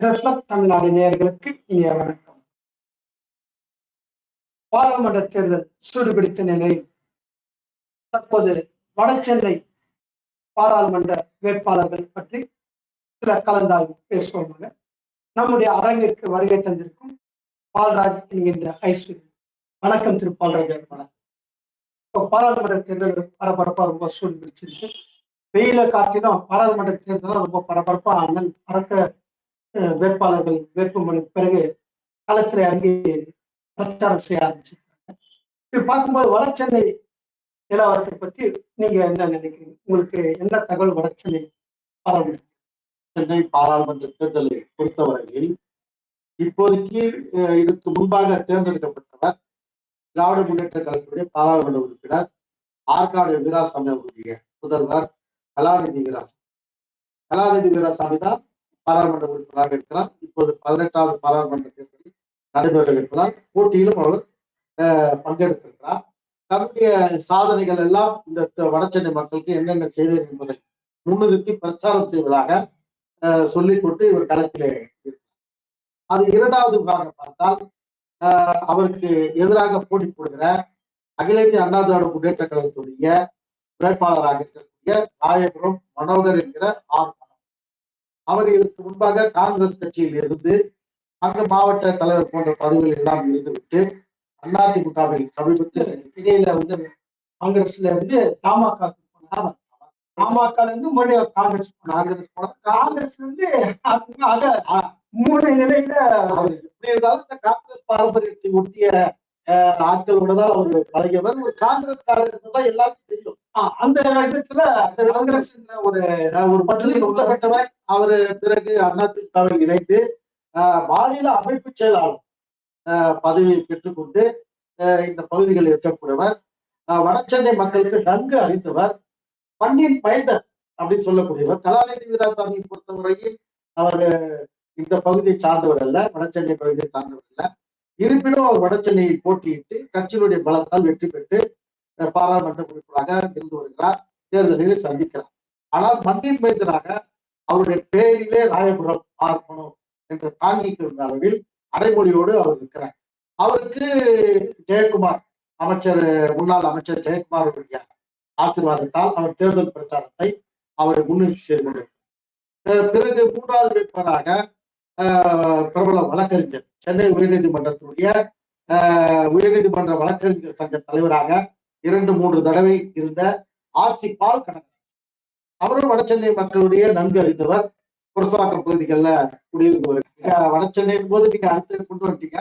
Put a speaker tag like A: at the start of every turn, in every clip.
A: Reflect Tamil Nadu நேயர்களுக்கு இனிய வணக்கம். பாராளுமன்ற தேர்தல் சூடுபிடித்த நிலையில் தற்போது வடசென்னை பாராளுமன்ற வேட்பாளர்கள் பற்றி சில கலந்தாய்வு பேசுவோமாக. நம்முடைய அரங்கிற்கு வருகை தந்திருக்கும் பால்ராஜ் என்கின்ற ஐஸ்வர்யா. வணக்கம் திரு பால்ராஜ் வணக்கம் இப்போ பாராளுமன்ற தேர்தல் பரபரப்பா ரொம்ப சூடு பிடிச்சிருக்கு வெயில காட்டிலும் பாராளுமன்ற தேர்தல் ரொம்ப பரபரப்பா அனல் பறக்க வேட்பாளர்கள் வேட்புமனு பிறகு களத்திலே அங்கே பிரச்சாரம் செய்ய ஆரம்பிச்சிருக்காங்க. இது பார்க்கும்போது வடசென்னை நிலவரத்தை பற்றி நீங்க என்ன நினைக்கிறீங்க? உங்களுக்கு என்ன தகவல் வடசென்னை பாராளுமன்ற
B: சென்னை பாராளுமன்ற தேர்தலை பொறுத்தவரையில் இப்போதைக்கு இதுக்கு இதற்கு முன்பாக தேர்ந்தெடுக்கப்பட்டவர் திராவிட முன்னேற்ற கழகத்துடைய பாராளுமன்ற உறுப்பினர் ஆற்காடு வீராசாமி அவருடைய புதல்வர் கலாநிதி வீராசாமி. கலாநிதி வீராசாமி தான் பாராளுமன்ற உறுப்பினராக இருக்கிறார். இப்போது பதினெட்டாவது பாராளுமன்ற தேர்தலில் நடைபெற இருப்பதால் போட்டியிலும் அவர் பங்கெடுத்திருக்கிறார். தன்னுடைய சாதனைகள் எல்லாம் இந்த வடசென்னை மக்களுக்கு என்னென்ன செய்தேன் என்பதை முன்னிறுத்தி பிரச்சாரம் செய்வதாக சொல்லிக்கொண்டு இவர் களத்திலே அது இரண்டாவது உதாரணம் பார்த்தால் அவருக்கு எதிராக போட்டி போடுகிற அகில இந்திய அண்ணா திராவிட முன்னேற்ற கழகத்துடைய வேட்பாளராக இருக்கக்கூடிய ராயபுரம் மனோகர் என்கிற ஆர் அவர்களுக்கு அவர் முன்பாக காங்கிரஸ் கட்சியில் இருந்து அங்கு மாவட்ட தலைவர் போன்ற பதவிகள் எல்லாம் இருந்துவிட்டு அதிமுகவில் சமீபத்தில்
A: இடையில வந்து காங்கிரஸ்ல இருந்து தமாக போனாங்க இருந்து மறுபடியும் காங்கிரஸ்
B: காங்கிரஸ் போன
A: காங்கிரஸ்ல இருந்து அதிமுக ஆக மூணு நிலையில
B: அவர் எப்படி இருந்தாலும் இந்த காங்கிரஸ் பாரம்பரியத்தை ஒட்டிய ஆட்களோட தான் அவர் பழகியவர். ஒரு காங்கிரஸ் தான் எல்லாருக்கும் தெரியும்.
A: அந்த இடத்துல
B: அந்த காங்கிரஸ் ஒரு ஒரு பட்டியலில் உள்ளப்பட்டவர் அவர் பிறகு அதிமுகவில் இணைந்து மாநில அமைப்பு செயலாளர் பதவியை பெற்றுக்கொண்டு இந்த பகுதிகளில் இருக்கக்கூடியவர். வடச்சென்னை வடசென்னை மக்களுக்கு நன்கு அறிந்தவர். மண்ணின் பயந்தர் அப்படின்னு சொல்லக்கூடியவர். கலாநிதி வீராசாமியை பொறுத்தவரையில் அவர் இந்த பகுதியை சார்ந்தவர் அல்ல வடசென்னை பகுதியை சார்ந்தவர் அல்ல. இருப்பினும் அவர் வடச்சென்னையை போட்டியிட்டு கட்சியினுடைய பலத்தால் வெற்றி பெற்று பாராளுமன்ற உறுப்பினராக இருந்து வருகிறார் தேர்தலில் சந்திக்கிறார். ஆனால் மண்ணின் மைந்தராக அவருடைய பெயரிலே ராயபுரம் ஆர்ப்பணம் என்று தாங்கிக்கின்ற அளவில் அடைமொழியோடு அவர் இருக்கிறார். அவருக்கு ஜெயக்குமார் அமைச்சர் முன்னாள் அமைச்சர் ஜெயக்குமாருடைய ஆசீர்வாதத்தால் அவர் தேர்தல் பிரச்சாரத்தை அவர் முன்னெடுத்து செய்து கொண்டிருக்கிறார் பிறகு மூன்றாவது வேட்பாளராக அஹ், பிரபல வழக்கறிஞர் சென்னை உயர்நீதிமன்றத்துடைய அஹ், உயர்நீதிமன்ற வழக்கறிஞர் சங்க தலைவராக இரண்டு மூன்று தடவை இருந்த ஆர்சி பால் கணக்கு அவரும் வடசென்னை மக்களுடைய நன்கு அறிந்தவர். புரசவாக்கம் பகுதிகளில் குடியிருந்தவர் வடசென்னை போது நீங்க அடுத்த கொண்டு வந்துட்டீங்க.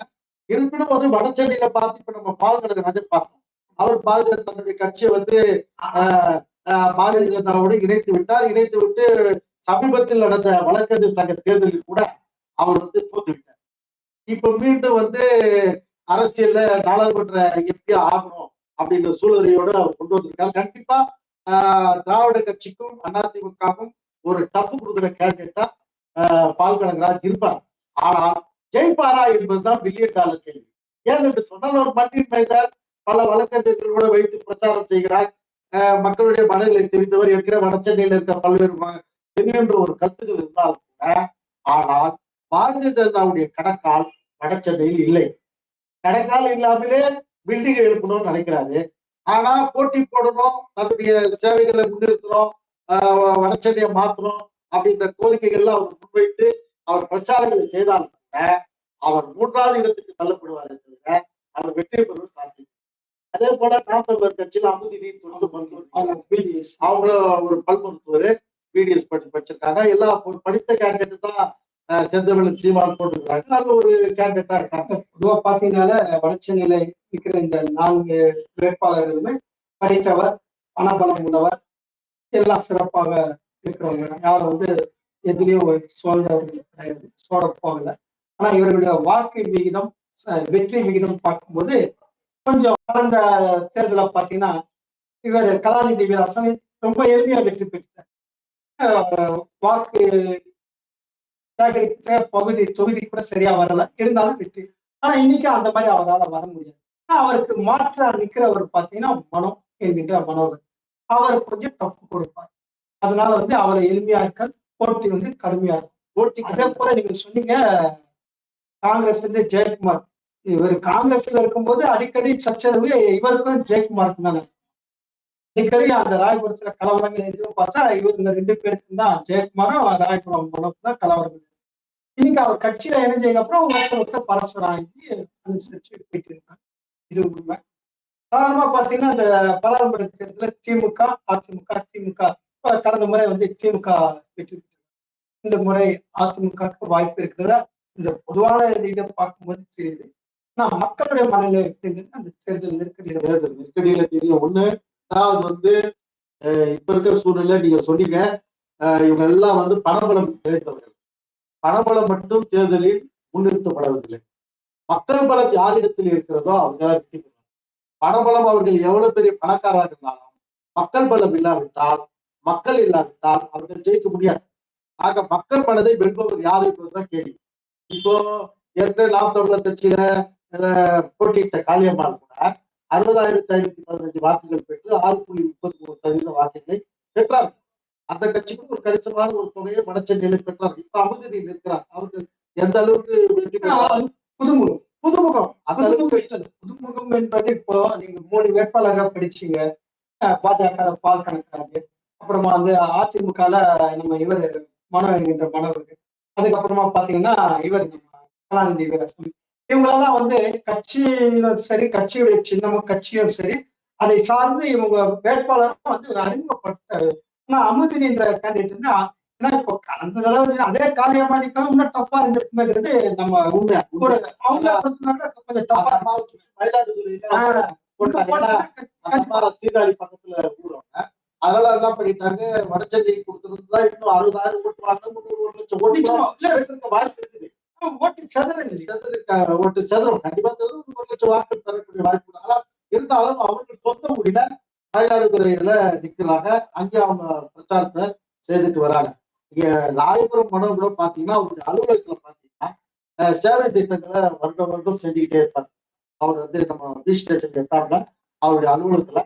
B: இருப்பினும் வந்து வடசென்னையில பார்த்து இப்ப நம்ம பால் கணக்கு பார்த்தோம். அவர் பால் தன்னுடைய கட்சியை வந்து பாரதிய ஜனதாவோடு இணைத்து விட்டார். இணைத்து விட்டு சமீபத்தில் நடந்த வழக்கறிஞர் சங்க தேர்தலில் கூட அவர் வந்து தோற்றுவிட்டார் இப்ப மீண்டும் வந்து அரசியல்ல நாடாளுமன்ற எம்பி ஆகணும். அப்படின்ற சூழ்நிலையோடு அவர் கொண்டு வந்திருக்கார். கண்டிப்பா ஆஹ், திராவிட கட்சிக்கும் அதிமுகவும் ஒரு டப்பு கொடுக்குற கேண்டிடேட்டா பால் கனகராஜ் இருப்பார். ஆனால் ஜெயிப்பாரா என்பதுதான் பில்லியன் டாலர் கேள்வி. ஏன் என்று சொன்னால் ஒரு மண்ணின் மைதார் பல வழக்கறிஞர்களோட வைத்து பிரச்சாரம் செய்கிறார். மக்களுடைய மனநிலை தெரிந்தவர் ஏற்கனவே வடசென்னையில் இருக்கிற பல்வேறு ம- தெரிகின்ற ஒரு கருத்துக்கள் இருந்தால் கூட ஆனால் பாரதிய ஜனதாவுடைய கணக்கால் வடசென்னையில் இல்லை. கணக்கால் இல்லாமலே பில்டிங் எழுப்பணும்னு நினைக்கிறாரு. ஆனா போட்டி போடணும் தன்னுடைய சேவைகளை முன்னிறுத்தணும் ஆஹ் வ- வடசென்னையை மாற்றணும் அப்படின்ற கோரிக்கைகள்லாம் அவர் முன்வைத்து அவர் பிரச்சாரங்களை செய்தால் அவர் மூன்றாவது இடத்துக்கு தள்ளப்படுவார் தவிர அவர் வெற்றி பெறுவது சாத்தியம் அதே போல நாம் தமிழர் கட்சியில் அமுதினி தொடர்ந்து மருத்துவர்
A: அவங்க பிடிஎஸ்
B: அவங்க ஒரு பல் மருத்துவர் பிடிஎஸ் படி படிச்சிருக்காங்க. எல்லா படித்த கேண்டிடேட் தான் செந்தமிழ் சீமான் போட்டிருக்காங்க நல்ல ஒரு கேண்டிடேட்டா இருக்காங்க.
A: பொதுவா பாத்தீங்கன்னால வடசென்னையில இருக்கிற இந்த நான்கு வேட்பாளர்களுமே படித்தவர் பணபலம் உள்ளவர் எல்லாம் சிறப்பாக இருக்கிறவங்க. யாரும் வந்து எதுலயும் ஒரு சோழ்ந்தவர்கள் கிடையாது. சோட போகல. ஆனா இவர்களுடைய வாக்கு விகிதம் வெற்றி விகிதம் பார்க்கும்போது கொஞ்சம் கடந்த தேர்தலை பார்த்தீங்கன்னா இவர் கலாநிதி வீராசன் ரொம்ப எளிமையா வெற்றி பெற்றார் வாக்கு சேகரிக்கிற பகுதி தொகுதி கூட சரியா வரல. இருந்தாலும் வெற்றி. ஆனா இன்னைக்கு அந்த மாதிரி அவரால் வர முடியாது. அவருக்கு மாற்றா நிக்கிறவர் பாத்தீங்கன்னா மனோ என்கின்ற மனோகர். அவர் கொஞ்சம் தப்பு கொடுப்பார். அதனால வந்து அவரை எளிமையா இருக்க போட்டி வந்து கடுமையா இருக்கும்.
B: போட்டி
A: அதே போல நீங்க சொன்னீங்க காங்கிரஸ் வந்து ஜெயக்குமார். இவர் காங்கிரஸ்ல இருக்கும்போது அடிக்கடி சச்சரவு இவருக்கும் ஜெயக்குமாருக்கும் தானே அடிக்கடி அந்த ராயபுரத்துல கலவரங்கள் எதுவும் பார்த்தா இவங்க ரெண்டு பேருக்கும் தான். ஜெயக்குமாரும் ராயபுரம் தான் கலவரங்கள். இன்னைக்கு அவர் கட்சியில இணைஞ்சதுக்கு அப்புறம் ஒருத்தர் ஒருத்தர் பரஸ்பரம் ஆகி அனுசரிச்சு போயிட்டு இருக்காங்க. இது உண்மை. சாதாரணமா பாத்தீங்கன்னா இந்த பாராளுமன்ற தேர்தலில் திமுக அதிமுக திமுக. கடந்த முறை வந்து திமுக வெற்றி இந்த முறை அதிமுகவுக்கு வாய்ப்பு இருக்கிறதா? இந்த பொதுவான இதை பார்க்கும்போது தெரியுது. ஆனா மக்களுடைய மனநிலை எப்படிங்கிறது அந்த தேர்தல் நெருக்கடியில்
B: தேர்தல் நெருக்கடியில தெரியும் ஒண்ணு அதாவது வந்து இப்ப இருக்கிற சூழ்நிலை நீங்க சொன்னீங்க இவங்க எல்லாம் வந்து பணபலம் கிடைத்தவர்கள் பணபலம் மட்டும் தேர்தலில் முன்னிறுத்தப்படவில்லை. மக்கள் பலம் யாரிடத்தில் இருக்கிறதோ அவங்க பணபலம் அவர்கள் எவ்வளவு பெரிய பணக்காரராக இருந்தாலும் மக்கள் பலம் இல்லாவிட்டால் மக்கள் இல்லாவிட்டால் அவர்கள் ஜெயிக்க முடியாது. ஆக மக்கள் மனதை வெல்பவர் யார் என்பதுதான் கேள்வி. இப்போ ஏற்கனவே நாம் தமிழர் கட்சியில போட்டியிட்ட காளியம்மாள் கூட அறுபதாயிரத்தி ஐநூத்தி பதினஞ்சு வாக்குகள் பெற்று ஆறு புள்ளி முப்பத்தி மூணு சதவீத வாக்குகளை பெற்றார் அந்த கட்சிக்கு ஒரு கணிசமான ஒரு தொகையை வடசென்னையில பெற்றார். இப்ப அமுதினி இருக்கிறார். அவர்கள் எந்த அளவுக்கு வெற்றி
A: புதுமுகம்.
B: புதுமுகம். அந்த அளவுக்கு
A: புதுமுகம் என்பது இப்போ நீங்க மூணு வேட்பாளராக படிச்சீங்க பாஜக பால் கணக்காரு அப்புறமா வந்து அதிமுகல நம்ம இவர் மனோ என்கின்ற மனோவர். அதுக்கப்புறமா பாத்தீங்கன்னா இவர் நம்ம கலாநிதி வீரசம் இவங்களெல்லாம் வந்து கட்சியும் சரி கட்சியுடைய சின்னமும் கட்சியும் சரி அதை சார்ந்து இவங்க வேட்பாளரும் வந்து அறிமுகப்பட்டாரு ஆனா அமுதினின்ற கேண்டிடேட் வந்து ஏன்னா இப்போ அந்த தடவை அதே காரியமானிக்கும் இன்னும் டஃபா இருந்திருக்குமேன்றது நம்ம
B: உண்மை
A: அவங்க கொஞ்சம் டஃபா
B: அம்மா சீர்காழி பக்கத்துல ஊருவாங்க. அதனால என்ன பண்ணிட்டாங்க வடசென்னை கொடுத்துருந்தா இன்னும் அறுபதாயிரம் ஓட்டு வாங்க முந்நூறு ஒரு லட்சம் ஓட்டு இருக்க வாய்ப்பு இருக்குது.
A: ஓட்டு சதுரங்க.
B: சதுர ஓட்டு சதுரம். கண்டிப்பா சதுரம் ஒரு லட்சம் வாக்கு பெறக்கூடிய வாய்ப்பு. ஆனா இருந்தாலும் அவர்கள் சொந்த ஊரில மயிலாடுதுறையில நிக்கிறாங்க அங்கே அவங்க பிரச்சாரத்தை செய்துட்டு வராங்க. இங்க ராயபுரம் மனம் கூட பாத்தீங்கன்னா அவருடைய அலுவலகத்துல பாத்தீங்கன்னா சேவை திட்டங்களை வருடம் வருடம் செஞ்சுக்கிட்டே இருப்பாங்க அவர் வந்து நம்ம பீச் ஸ்டேஷன் எத்தாமல அவருடைய அலுவலகத்துல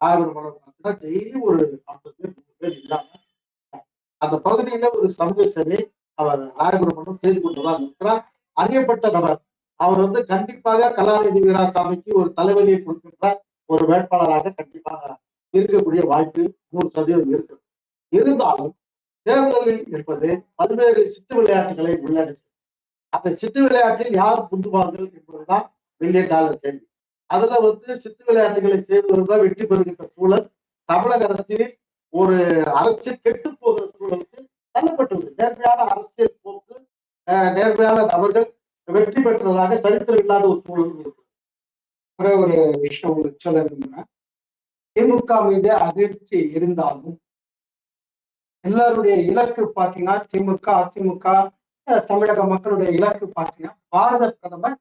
B: ராயபுரம் மனம் பார்த்தீங்கன்னா டெய்லி ஒரு ஐம்பது பேர் நூறு பேர் இல்லாம அந்த பகுதியில ஒரு சமூக சேவை அவர் ராயபுரம் மன்றம் செய்து கொண்டுதான் இருக்கிறார் அறியப்பட்ட நபர். அவர் வந்து கண்டிப்பாக கலாநிதி வீராசாமிக்கு ஒரு தலைவலியை கொடுக்கின்றார். ஒரு வேட்பாளராக கண்டிப்பாக இருக்கக்கூடிய வாய்ப்பு நூறு சதவீதம் இருக்கு. இருந்தாலும் தேர்தலில் என்பது பல்வேறு சித்து விளையாட்டுகளை உள்ளடக்கி அந்த சித்து விளையாட்டில் யார் புந்துவார்கள் என்பதுதான் மில்லியன் டாலர் கேள்வி. அதுல வந்து சித்து விளையாட்டுகளை செய்து வருவதால் வெற்றி பெறுகின்ற சூழல். தமிழக அரசியலில் ஒரு அரசியல் கெட்டு போகிற சூழலுக்கு தள்ளப்பட்டுள்ளது. நேர்மையான அரசியல் போக்கு அஹ், நேர்மையான நபர்கள் வெற்றி பெற்றதாக சரித்திரம் இல்லாத ஒரு சூழல் இருக்கு.
A: ஒரே ஒரு விஷயம் உங்களுக்கு சொல்ல விரும்புகிறேன் திமுக மீது அதிர்ச்சி இருந்தாலும் எல்லாருடைய இலக்கு பாத்தீங்கன்னா திமுக அதிமுக தமிழக மக்களுடைய இலக்கு பாத்தீங்கன்னா பாரத பிரதமர்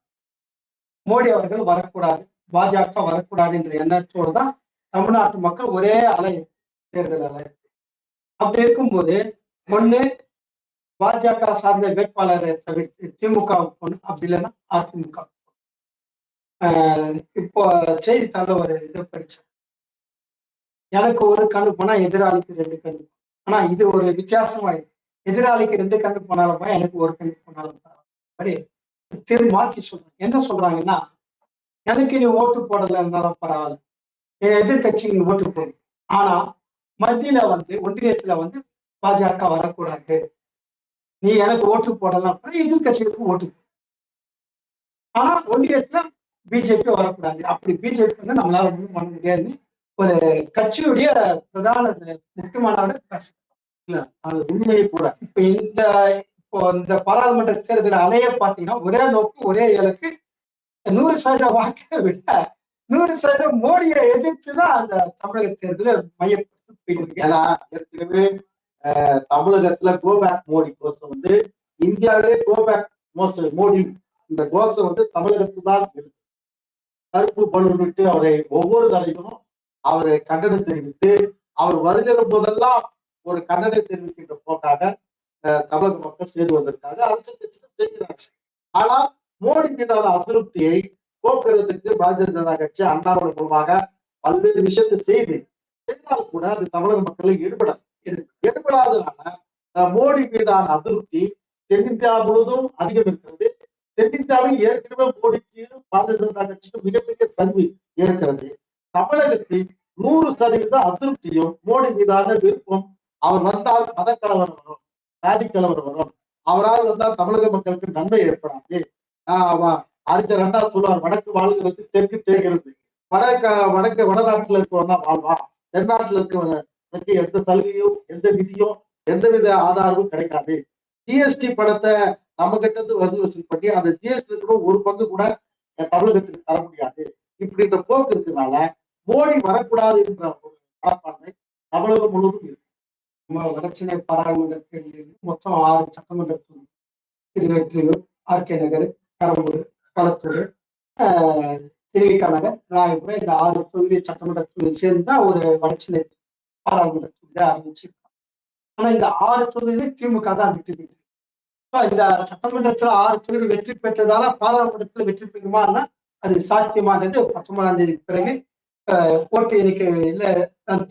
A: மோடி அவர்கள் வரக்கூடாது பாஜக வரக்கூடாது என்ற எண்ணத்தோடு தான் தமிழ்நாட்டு மக்கள் ஒரே அலை தேர்தல் அலை. அப்படி இருக்கும்போது ஒண்ணு பாஜக சார்ந்த வேட்பாளரை தவிர்த்து திமுக போகணும் அப்படி இல்லைன்னா அதிமுக. இப்போ செய்தித்தாள ஒரு இதை படிச்சேன். எனக்கு ஒரு கண்ணு போனா எதிராளிக்கு ரெண்டு கண்ணு. ஆனா இது ஒரு வித்தியாசமா எதிராளிக்கு ரெண்டு கண்ணு போனாலும் எனக்கு ஒரு கண்ணு போனாலும் பரவாயில்ல. மாதிரி திரு மாற்றி சொல்றாங்க. என்ன சொல்றாங்கன்னா எனக்கு நீ ஓட்டு போடலன்னாலும் பரவாயில்ல. என் எதிர்கட்சிக்கு நீ ஓட்டு போடு. ஆனா மத்தியில வந்து ஒன்றியத்துல வந்து பாஜக வரக்கூடாது. நீ எனக்கு ஓட்டு போடலாம். எதிர்கட்சிகளுக்கு ஓட்டு ஆனா ஒன்றியத்துல பிஜேபி வரக்கூடாது. அப்படி பிஜேபி வந்து நம்மளால ஒண்ணும் பண்ண முடியாது. ஒரு கட்சியுடைய பிரதான முக்கியமான பேச
B: இல்ல அது உண்மையை கூட.
A: இப்ப இந்த இப்போ இந்த பாராளுமன்ற தேர்தல் அலைய பாத்தீங்கன்னா ஒரே நோக்கு ஒரே இலக்கு நூறு சதவீத வாக்கை விட நூறு சதவீதம் மோடியை எதிர்த்து தான் அந்த தமிழக தேர்தலை மையப்படுத்தி போயிட்டு இருக்கு
B: ஏன்னா ஏற்கனவே தமிழகத்துல கோபேக் மோடி கோஷம் வந்து இந்தியாவிலே கோபேக் மோசம் மோடி இந்த கோஷம் வந்து தமிழகத்துக்கு தான் இருக்கு கருப்பு பலூன் அவரை ஒவ்வொரு தடவையும் அவரை கண்டனம் தெரிவித்து அவர் வருகிற போதெல்லாம் ஒரு கண்டனம் தெரிவிக்கின்ற போக்காக தமிழக மக்கள் செய்து வந்திருக்காங்க. அரசியல் கட்சிகள் செய்கிறாங்க ஆனா மோடி மீதான அதிருப்தியை போக்குறதுக்கு பாரதிய ஜனதா கட்சி அண்ணாமலை மூலமாக பல்வேறு விஷயத்தை செய்து செய்தால் கூட அது தமிழக மக்களை ஈடுபட ஈடுபடாதனால மோடி மீதான அதிருப்தி தென்னிந்தியா முழுவதும் அதிகம் இருக்கிறது தென்னிந்தியாவில் ஏற்கனவே மோடிக்கு பாரதிய ஜனதா கட்சிக்கு மிகப்பெரிய சரிவு இருக்கிறது தமிழகத்தில் நூறு சதவீத அதிருப்தியும் மோடி மீதான விருப்பம் அவர் வந்தால் மத வரும் சாதி கலவரம் வரும். அவரால் வந்தால் தமிழக மக்களுக்கு நன்மை ஏற்படாது. ஆஹ் அறிஞர் அண்ணா சொல்லுவார் வடக்கு வாழ்கிறது தெற்கு தேய்கிறது. வடக்க வடக்கு வடநாட்டுல இருக்கவன் தான் வாழ்வான் தென்னாட்டுல இருக்கவனுக்கு எந்த சலுகையும் எந்த நிதியும் எந்தவித ஆதாரமும் கிடைக்காது. ஜிஎஸ்டி படத்தை நம்ம கிட்ட இருந்து வரி வசூல் பண்ணி அந்த ஜிஎஸ்டி கூட ஒரு பங்கு கூட தமிழகத்துக்கு தர முடியாது. இப்படின்ற போக்கு இருக்கனால மோடி வரக்கூடாது என்ற ஒரு மனப்பான்மை தமிழகம் முழுவதும் இருக்கு.
A: நம்ம வடசென்னை பாராளுமன்ற தேர்தலில் மொத்தம் ஆறு சட்டமன்ற தொகுதி திருவெற்றியூர் ஆர்கே நகர் பெரம்பூர் களத்தூர் ஆஹ், நகர் ராயபுரம் இந்த ஆறு தொகுதி சட்டமன்ற தொகுதி ஒரு வடசென்னை பாராளுமன்ற தொகுதியை ஆனா இந்த ஆறு தொகுதியிலும் திமுக தான் விட்டு இந்த சட்டமன்றத்துல ஆறு தொகுதி வெற்றி பெற்றதால பாராளுமன்றத்துல வெற்றி பெறுமான்னா அது சாத்தியமானது. பத்தொன்பதாம் தேதி பிறகு ஓட்டு எண்ணிக்கையில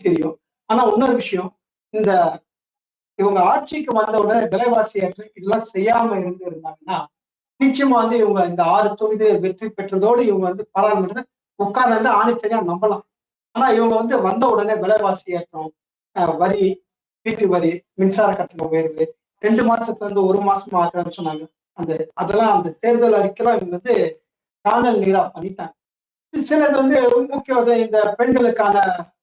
A: தெரியும். ஆனா இன்னொரு விஷயம் இந்த இவங்க ஆட்சிக்கு வந்த உடனே விலைவாசி ஏற்ற இதெல்லாம் செய்யாம இருந்து இருந்தாங்கன்னா நிச்சயமா வந்து இவங்க இந்த ஆறு தொகுதி வெற்றி பெற்றதோடு இவங்க வந்து பாராளுமன்றத்தை உட்கார்ந்து ஆணித்தனியா நம்பலாம். ஆனா இவங்க வந்து வந்த உடனே விலைவாசி ஏற்றம் வரி வீட்டு வரி மின்சார கட்டணம் உயர்வு ரெண்டு மாசத்துல இருந்து ஒரு மாசம் ஆக்குறேன்னு சொன்னாங்க. அந்த அதெல்லாம் அந்த தேர்தல் அறிக்கைலாம் இவங்க வந்து காணல் நீரா பண்ணிட்டாங்க. சிலது வந்து முக்கியம் இந்த பெண்களுக்கான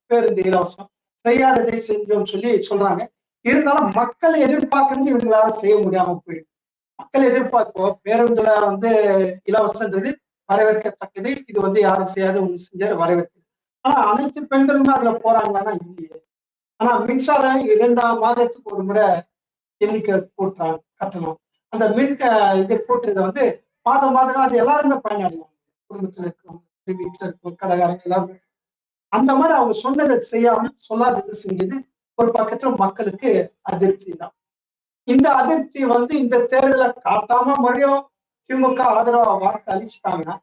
A: பேருந்து இலவசம் செய்யாததை செஞ்சோம்னு சொல்லி சொல்றாங்க. இருந்தாலும் மக்கள் எதிர்பார்க்கறது இவங்களால செய்ய முடியாம போயிடுது. மக்கள் எதிர்பார்ப்போ பேருந்துல வந்து இலவசன்றது வரவேற்கத்தக்கது இது வந்து யாரும் செய்யாத ஒண்ணு செஞ்சாரு வரவேற்குது ஆனா அனைத்து பெண்களுமே அதுல போறாங்களான்னா இல்லையே. ஆனா மின்சாரம் இரண்டாம் மாதத்துக்கு ஒரு முறை எண்ணிக்கை கூட்டுறாங்க கட்டணம். அந்த மின் இது கூட்டுறதை வந்து மாதம் மாதம் அது எல்லாருமே பயனடைவாங்க. குடும்பத்துல இருக்கிறவங்க வீட்டில் இருக்கிற கடைக்காரங்க எல்லாருமே. அந்த மாதிரி அவங்க சொன்னதை செய்யாம சொல்லாததை செஞ்சது ஒரு பக்கத்துல மக்களுக்கு அதிருப்தி தான். இந்த அதிருப்தி வந்து இந்த தேர்தலை காட்டாம மறுபடியும் திமுக ஆதரவா வாக்கு அழிச்சிட்டாங்கன்னா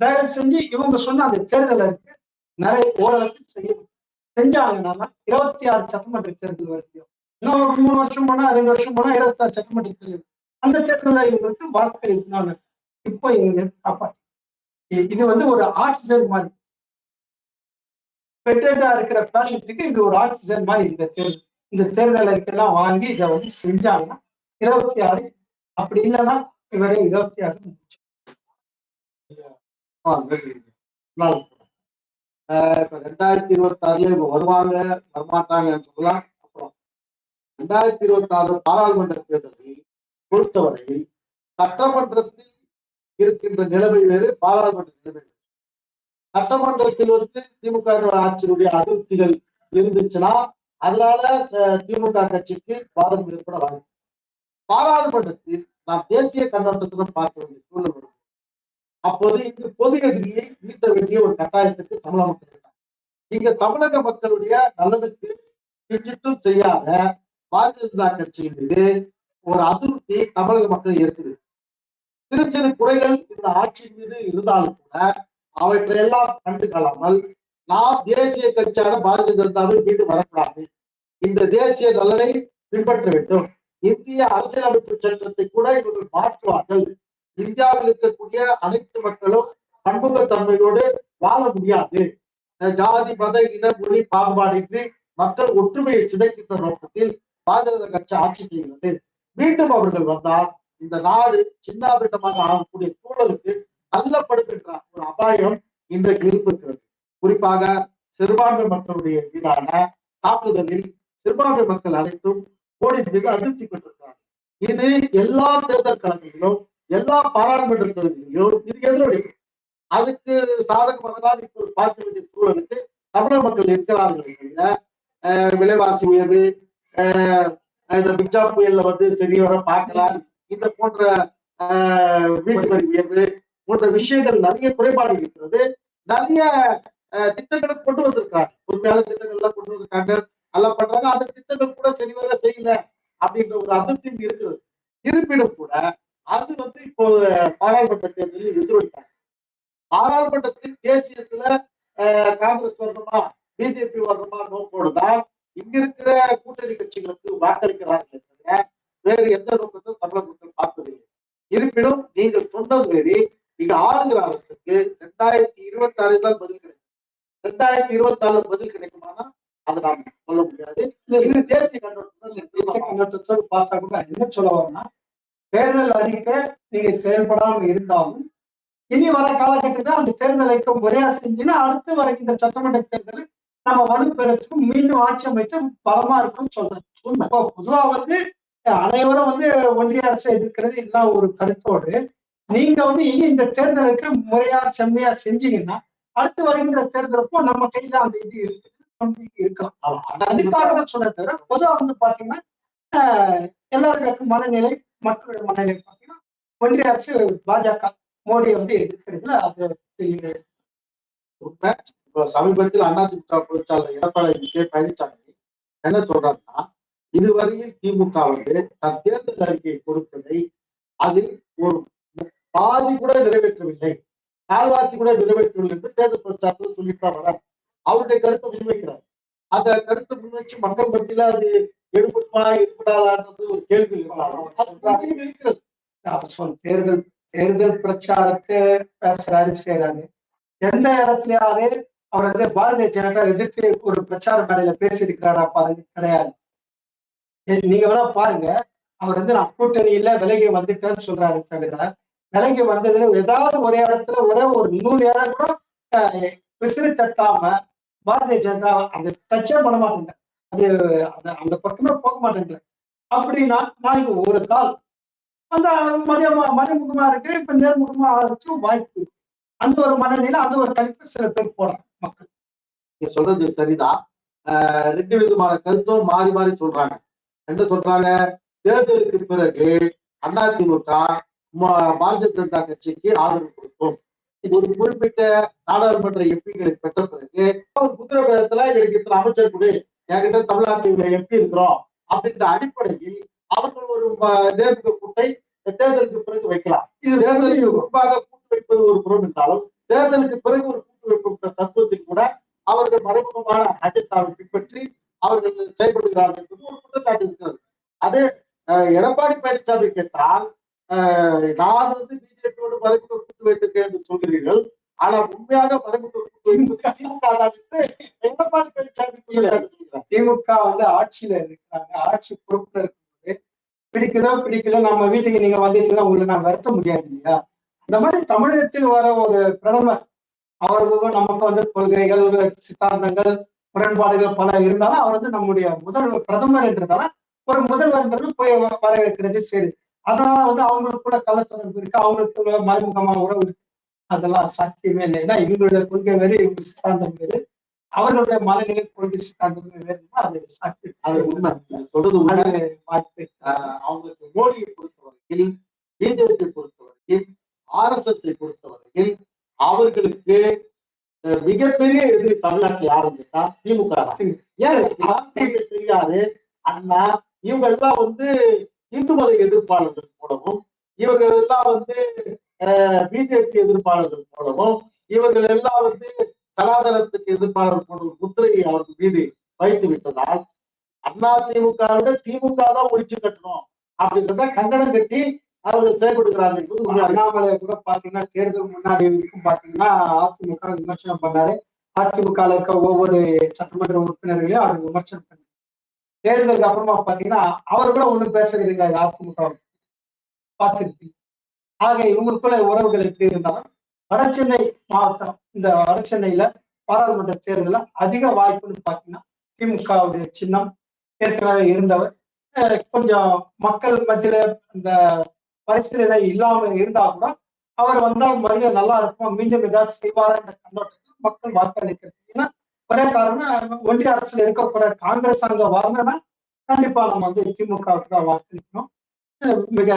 A: தயவு செஞ்சு இவங்க சொன்ன அந்த தேர்தலை இருக்கு. நிறைய ஓரளவுக்கு செய்யணும். செஞ்சாங்கன்னா இருபத்தி ஆறு சட்டமன்ற தேர்தல் வருது. இன்னும் ஒரு மூணு வருஷம் போனா ரெண்டு வருஷம் போனா இருபத்தாறு சட்டமன்ற தேர்தல் அந்த தேர்தலில் இவங்களுக்கு வாக்கு அளிக்கணும்னு இப்போ இவங்க காப்பாற்று இது வந்து ஒரு ஆக்சிஜன் மாதிரி. பெட்டடா இருக்கிற பேஷண்ட்டுக்கு இது ஒரு ஆக்சிஜன் மாதிரி இந்த தேர்தல் இந்த தேர்தல் அறிக்கையெல்லாம் வாங்கி இதை வந்து செஞ்சாங்கன்னா இருபத்தி ஆறு அப்படி இல்லைன்னா இவரே இருபத்தி ஆறு முடிச்சு.
B: ஆ, இப்ப ரெண்டாயிரத்தி இருபத்தி ஆறுல இவங்க வருவாங்க வரமாட்டாங்கன்னு சொல்லலாம் ரெண்டாயிரத்தி இருபத்தி ஆறு பாராளுமன்ற தேர்தலை பொறுத்தவரை சட்டமன்றத்தில் இருக்கின்ற நிலைமை வேறு பாராளுமன்ற நிலைமை வேறு. சட்டமன்றத்தில் வந்து திமுக ஆட்சியினுடைய அதிருப்திகள் இருந்துச்சுன்னா அதனால அஹ், திமுக கட்சிக்கு பாதகம் ஏற்பட வாய்ப்பு. பாராளுமன்றத்தில் நாம் தேசிய கண்ணோட்டத்துடன் பார்க்க வேண்டிய சூழல் வரும் அப்போது இங்கு பொது எதிரியை ஈட்ட வேண்டிய ஒரு கட்டாயத்துக்கு தமிழக மக்கள் இருக்காங்க. இங்க தமிழக மக்களுடைய நல்லதுக்கு கிஞ்சிட்டும் செய்யாத பாரதிய ஜனதா கட்சியின் மீது ஒரு அதிருப்தி தமிழக மக்கள் இருக்குது சிறு சிறு குறைகள் இந்த ஆட்சியின் மீது இருந்தாலும் கூட அவற்றையெல்லாம் கண்டு கொள்ளாமல் நாம் தேசிய கட்சியான பாரதிய ஜனதாவை மீண்டும் வரக்கூடாது. இந்த தேசிய நலனை பின்பற்ற வேண்டும். இந்திய அரசியலமைப்பு சட்டத்தை கூட இவர்கள் மாற்றுவார்கள். இந்தியாவில் இருக்கக்கூடிய அனைத்து மக்களும் பன்முகத்தன்மையோடு வாழ முடியாது. ஜாதி மத இன மொழி பாகுபாடின்றி மக்கள் ஒற்றுமையை சிதைக்கின்ற நோக்கத்தில் பாதக கட்சி ஆட்சி செய்கிறது மீண்டும் அவர்கள் வந்தால் இந்த நாடு சின்னாபிட்டமாக ஆகக்கூடிய சூழலுக்கு தள்ளப்படுகின்ற ஒரு அபாயம் இன்றைக்கு இருப்பிருக்கிறது குறிப்பாக சிறுபான்மை மக்களுடைய மீதான தாக்குதலில் சிறுபான்மை மக்கள் அனைத்தும் மோடி மீது அதிருப்தி பெற்றிருக்கிறார்கள். இது எல்லா தேர்தல் களங்களிலும் எல்லா பாராளுமன்ற தொகுதிகளிலும் இது எதிரொலிக்கும் அதுக்கு சாதகமாக தான் இப்போது பார்க்க வேண்டிய சூழலுக்கு தமிழக மக்கள் இருக்கிறார்கள் விலைவாசி உயர்வு இந்த பிக்ஜா புயல்ல வந்து சரியோட பார்க்கலாம். இந்த போன்ற வீட்டு வரி உயர்வு போன்ற விஷயங்கள் நிறைய குறைபாடு இருக்கிறது. நிறைய அஹ், திட்டங்களை கொண்டு வந்திருக்காங்க உண்மையான திட்டங்கள் எல்லாம் கொண்டு வந்திருக்காங்க. எல்லாம் பண்றாங்க. அந்த திட்டங்கள் கூட சரிவர செய்யல அப்படின்ற ஒரு அதிருப்தி இருக்குது. இருப்பினும் கூட அது வந்து இப்போ பாராளுமன்ற தேர்தலில் எதிரொலித்தாங்க பாராளுமன்றத்தில் தேசியத்துல காங்கிரஸ் வரணுமா? பிஜேபி வரணுமா? நோக்கோடு தான் இங்க இருக்கிற கூட்டணி கட்சிகளுக்கு வாக்களிக்கிறார்கள் வேறு எந்த நோக்கத்தையும் தமிழக மக்கள் இருப்பினும் நீங்கள் சொன்னது மாரி இங்க ஆளுகிற அரசுக்கு ரெண்டாயிரத்தி இருபத்தி ஆறு தான் பதில் கிடைக்கும். ரெண்டாயிரத்தி இருபத்தி ஆறுல பதில் கிடைக்குமானா அதை நாம் சொல்ல முடியாது. இது தேசிய கண்ணோட்டத்தில்
A: தேசிய கண்ணோட்டத்தோடு பார்த்தா கூட என்ன சொல்ல வரேன்னா தேர்தல் அறிக்கை நீங்க செயல்படாமல் இருந்தாலும் இனி வர காலகட்டத்தில் அந்த தேர்தல் அறிக்கை முறையா செஞ்சுன்னா அடுத்து வருகின்ற சட்டமன்ற தேர்தல் நம்ம வலுப்பெறத்துக்கும் மீண்டும் ஆட்சி அமைத்து பலமா இருக்கும்னு சொல்றேன். இப்போ பொதுவா வந்து அனைவரும் வந்து ஒன்றிய அரசை எதிர்க்கிறது எல்லாம் ஒரு கருத்தோடு. நீங்க வந்து இனி இந்த தேர்தலுக்கு முறையா செம்மையா செஞ்சீங்கன்னா அடுத்து வருகின்ற தேர்தலுக்கும் நம்ம கையில அந்த இது இருக்குது இருக்கலாம்.
B: ஆமா,
A: அதுக்காக தான் சொன்ன தவிர பொதுவா வந்து பாத்தீங்கன்னா எல்லாருக்கும் மனநிலை மக்களுடைய மனநிலை பாத்தீங்கன்னா ஒன்றிய அரசு பாஜக மோடியை வந்து எதிர்க்கிறதுல அது
B: இப்போ சமீபத்தில் அதிமுக பொதுச்சாளர் எடப்பாடி கே பழனிசாமி என்ன சொல்றாருன்னா இதுவரையில் திமுக வந்து தன் தேர்தல் அறிக்கையை கொடுத்ததை அதில் ஒரு பாதி கூட நிறைவேற்றவில்லை. கால்வாசி கூட நிறைவேற்றவில்லை என்று தேர்தல் பிரச்சாரத்தில் சொல்லிட்டு வர அவருடைய கருத்தை முன்வைக்கிறார். அந்த கருத்தை முன்வச்சு மக்கள் மத்தியில அது எடுபடுமா எடுபடாதான்றது ஒரு கேள்வி இருக்கிறது.
A: தேர்தல் தேர்தல் பிரச்சாரத்தை பேசுறாரு செய்யறாரு எந்த இடத்துலயாவது அவர் வந்து பாரதிய ஜனதா எதிர்த்து ஒரு பிரச்சார மேடையில பேசியிருக்கிறாரா பாருங்க கிடையாது. நீங்க வேணா பாருங்க. அவர் வந்து நான் கூட்டணியில விலகி வந்துட்டேன்னு சொல்றாரு தவிர விலகி வந்ததுல ஏதாவது ஒரே இடத்துல ஒரே ஒரு நூறு இடம் கூட விசிறி தட்டாம பாரதிய ஜனதா அந்த டச்சே பண்ண மாட்டேங்க அது அந்த அந்த பக்கமே போக மாட்டேங்க அப்படின்னா நாளைக்கு ஒரு கால் அந்த மறைமுகமா மறைமுகமா இருக்கு இப்ப நேர்முகமா ஆகிறதுக்கு வாய்ப்பு அந்த ஒரு மனநிலை அந்த ஒரு கணிப்பு சில பேர் போறாங்க. மக்கள்.
B: நீங்க சொல்றது சரிதான். ஆஹ் ரெண்டு விதமான கருத்தும் மாறி மாறி சொல்றாங்க. என்ன சொல்றாங்க? தேர்தலுக்கு பிறகு அதிமுக பாரதிய ஜனதா கட்சிக்கு ஆதரவு கொடுக்கும். ஒரு குறிப்பிட்ட நாடாளுமன்ற எம்பிகளை பெற்ற பிறகு ஒரு குதிரை பேரத்துல எனக்கு இத்தனை அமைச்சர் கொடு. என்கிட்ட தமிழ்நாட்டில் எம்பி இருக்கிறோம். அப்படின்ற அடிப்படையில் அவர்கள் ஒரு நேர்முக கூட்டை தேர்தலுக்கு பிறகு வைக்கலாம். இது தேர்தலில் முன்பாக கூட்டு வைப்பது ஒரு புறம் என்றாலும் தேர்தலுக்கு பிறகு ஒரு வைக்கும் தத்துவத்தில் கூட அவர்கள் மறைமுகமான அஜெண்டாவை பின்பற்றி அவர்கள் செயல்படுகிறார்கள் என்பது ஒரு குற்றச்சாட்டு இருக்கிறது. அது எடப்பாடி பழனிசாமி கேட்டால் நான் வந்து பிஜேபியோடு மறைமுக கூட்டு வைத்திருக்கேன் என்று சொல்கிறீர்கள். ஆனா உண்மையாக மறைமுக திமுக எடப்பாடி பழனிசாமி
A: திமுக வந்து ஆட்சியில இருக்கிறாங்க. ஆட்சி பொறுப்புல இருக்கும்போது பிடிக்கலோ பிடிக்கல நம்ம வீட்டுக்கு நீங்க வந்துட்டீங்கன்னா உங்களை நான் வருத்த முடியாது இல்லையா? அந்த மாதிரி தமிழகத்தில் வர ஒரு பிரதமர் அவர்களுக்கும் நமக்கு வந்து கொள்கைகள் சித்தாந்தங்கள் முரண்பாடுகள் பல இருந்தாலும் அவர் வந்து நம்முடைய முதல் பிரதமர் என்றதால ஒரு முதல்வர்ன்றது போய் வரவேற்கிறது சரி. அதனால வந்து அவங்களுக்குள்ள கலத்தொடர்பு இருக்கு அவங்களுக்குள்ள மறைமுகமா உறவு இருக்கு. அதெல்லாம் சாத்தியமே இல்லை. ஏன்னா இவங்களுடைய கொள்கை வேறு இவங்க சித்தாந்தம் வேறு. அவர்களுடைய மனநிலை கொள்கை சித்தாந்தம் வேறுனா அது சாத்தியம்.
B: அது உண்மை. சொல்றது உண்மை.
A: வாய்ப்பு
B: அவங்களுக்கு மோடியை பொறுத்தவரையில் பிஜேபி பொறுத்தவரையில் ஆர்எஸ்எஸ் பொறுத்தவரையில் அவர்களுக்கு மிகப்பெரிய எதிரி தமிழ்நாட்டில் யாருன்னு கேட்டா திமுக தான். ஏன் தெரியாது? அண்ணா இவங்க எல்லாம் வந்து இந்து மத எதிர்ப்பாளர்கள் மூலமும் இவர்கள் எல்லாம் வந்து பிஜேபி எதிர்ப்பாளர்கள் மூலமும் இவர்கள் எல்லாம் வந்து சனாதனத்துக்கு எதிர்ப்பாளர்கள் போன்ற முத்திரையை அவர்கள் மீது வைத்து விட்டதால் அண்ணா விட திமுக தான் ஒழிச்சு கட்டணும். அப்படின்றத கங்கணம் கட்டி அவர்கள் செயல்படுகிறார்கள் என்பது
A: அண்ணாமலை கூட பாத்தீங்கன்னா தேர்தல் முன்னாடி வரைக்கும் பாத்தீங்கன்னா அதிமுக விமர்சனம் பண்ணாரு. அதிமுக இருக்க ஒவ்வொரு சட்டமன்ற உறுப்பினர்களையும் அவர் விமர்சனம் பண்ணார். தேர்தலுக்கு அப்புறமா பாத்தீங்கன்னா அவர் கூட ஒண்ணும் பேசுறது இல்லை அதிமுக பார்த்துருப்பீங்க. ஆக இவங்களுக்குள்ள உறவுகள் எப்படி இருந்தாலும் வடசென்னை மாவட்டம் இந்த வடசென்னையில பாராளுமன்ற தேர்தலில் அதிக வாய்ப்புன்னு பாத்தீங்கன்னா திமுகவுடைய சின்னம் ஏற்கனவே இருந்தவர். கொஞ்சம் மக்கள் மத்தியில இந்த பரிசீலனை இல்லாம இருந்தா கூட அவர் வந்தா மறுபடியும் நல்லா இருக்கும் மீண்டும் ஏதாவது செய்வாரன்ற கண்ணோட்டத்தில் மக்கள் வாக்களிக்கிறது. ஏன்னா ஒரே காரணம் ஒன்றிய அரசுல இருக்கக்கூட காங்கிரஸ் அங்க வரணும்னா கண்டிப்பா நம்ம வந்து திமுகவுக்கு தான் வாக்களிக்கணும். மிக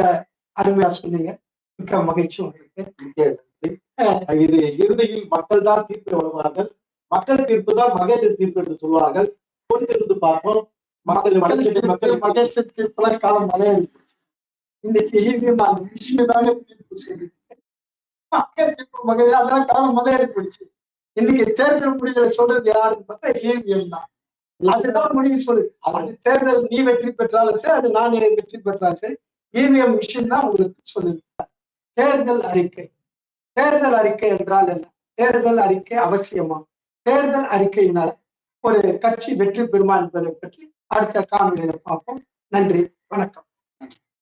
A: அருமையா சொன்னீங்க. மிக்க மகிழ்ச்சி உங்களுக்கு.
B: இது இறுதியில் மக்கள் தான் தீர்ப்பை வழங்குவார்கள் மக்கள் தீர்ப்பு தான் மகேசன் தீர்ப்பு என்று சொல்வார்கள். பொறுத்திருந்து பார்ப்போம். மக்கள் மக்கள்
A: மகேஷுக்கு பல காலம் இருக்கு இன்னைக்கு ஈவிஎம் அந்த விஷயமாக வகையில் அதெல்லாம் காலம் மழையா போயிடுச்சு இன்னைக்கு தேர்தல் முடிவுகளை சொல்றது யாருன்னு பார்த்தா ஈவிஎம் தான். அதுதான் முடிவு சொல்லு. அது தேர்தல் நீ வெற்றி பெற்றாலும் சரி அது நான் வெற்றி பெற்றாலும் சரி இவிஎம் மிஷின் தான் உங்களுக்கு சொல்லுங்க தேர்தல் அறிக்கை. தேர்தல் அறிக்கை என்றால் என்ன? தேர்தல் அறிக்கை அவசியமா? தேர்தல் அறிக்கையினால் ஒரு கட்சி வெற்றி பெறுமா என்பதை பற்றி அடுத்த காணொலியில பார்ப்போம். நன்றி வணக்கம்.